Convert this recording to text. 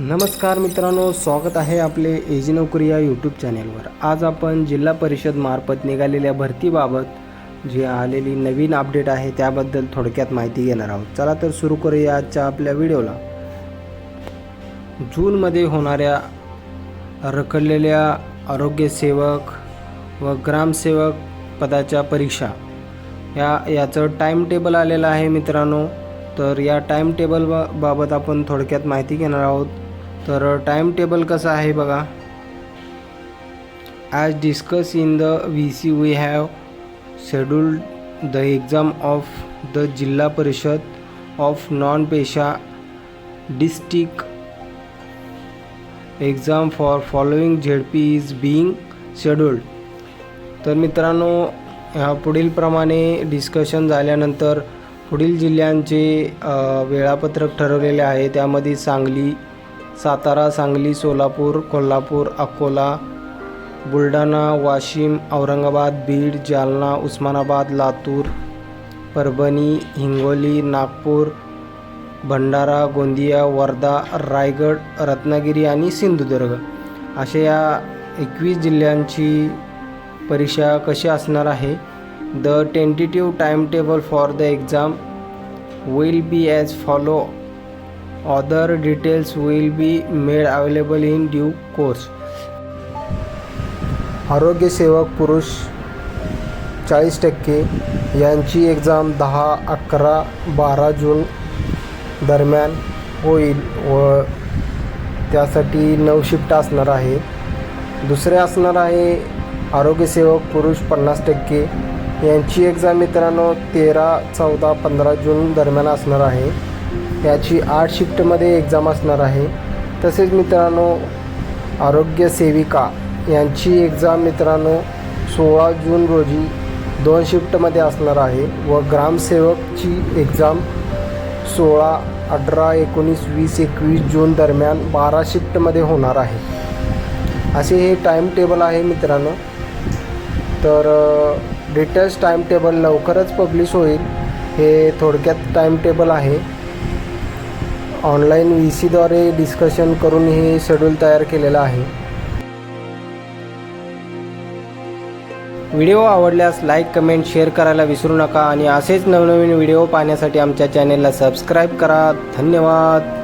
नमस्कार मित्रांनो स्वागत आहे आपले एजी नोकरी या यूट्यूब चॅनेलवर आज आपण जिल्हा परिषद मार्फत निघालेल्या भरतीबाबत जी आलेली नवीन अपडेट आहे त्याबद्दल थोडक्यात माहिती घेणार आहोत. चला तर सुरू करूया आजच्या आपल्या व्हिडिओला. जूनमध्ये होणाऱ्या रखडलेल्या आरोग्यसेवक व ग्रामसेवक पदाच्या परीक्षा. या याचं टाईम टेबल आलेलं आहे मित्रांनो. तर या टाईम टेबल बाबत आपण थोडक्यात माहिती घेणार आहोत. तर टाईम टेबल कसं आहे बघा. As discuss in the V C we have scheduled the exam of the Zilla Parishad of non PESA district exam for following Z P is being scheduled तर मित्रांनो ह्या पुढीलप्रमाणे डिस्कशन झाल्यानंतर पुढील जिल्ह्यांचे वेळापत्रक ठरवलेले आहे. त्यामध्ये सांगली सातारा सांगली सोलापूर कोल्हापूर अकोला बुलढाणा वाशिम औरंगाबाद बीड जालना उस्मानाबाद लातूर परभणी हिंगोली नागपूर भंडारा गोंदिया वर्धा रायगड रत्नागिरी आणि सिंधुदुर्ग. अशा या एकवीस जिल्ह्यांची परीक्षा कशी असणार आहे? The tentative time table for the exam will be as follow other details will be made available in due course आरोग्यसेवक पुरुष चाळीस टक्के यांची एक्झाम दहा अकरा बारा जून दरम्यान होईल व त्यासाठी नऊ शिफ्ट असणार आहे. दुसरे असणार आहे आरोग्यसेवक पुरुष पन्नास टक्के यांची एक्झाम मित्रांनो तेरा चौदा पंधरा जून दरम्यान असणार आहे. याची आठ शिफ्टमध्ये एक्झाम असणार आहे. तसेच मित्रांनो आरोग्य सेविका यांची एक्झाम मित्रांनो सोळा जून रोजी दोन शिफ्टमध्ये असणार आहे व ग्रामसेवकची एक्झाम सोळा अठरा एकोणीस वीस एकवीस जून दरम्यान बारा शिफ्टमध्ये होणार आहे. असे हे टाईम टेबल आहे मित्रांनो. तर डिटेल्स टाईम टेबल लवकरच पब्लिश होईल. हे थोडक्यात टाईम टेबल आहे. ऑनलाईन व्ही सीद्वारे डिस्कशन करून हे शेड्यूल तयार केलेलं आहे. व्हिडिओ आवडल्यास लाईक कमेंट शेअर करायला विसरू नका आणि असेच नवनवीन व्हिडिओ पाहण्यासाठी आमच्या चॅनेलला सबस्क्राईब करा. धन्यवाद.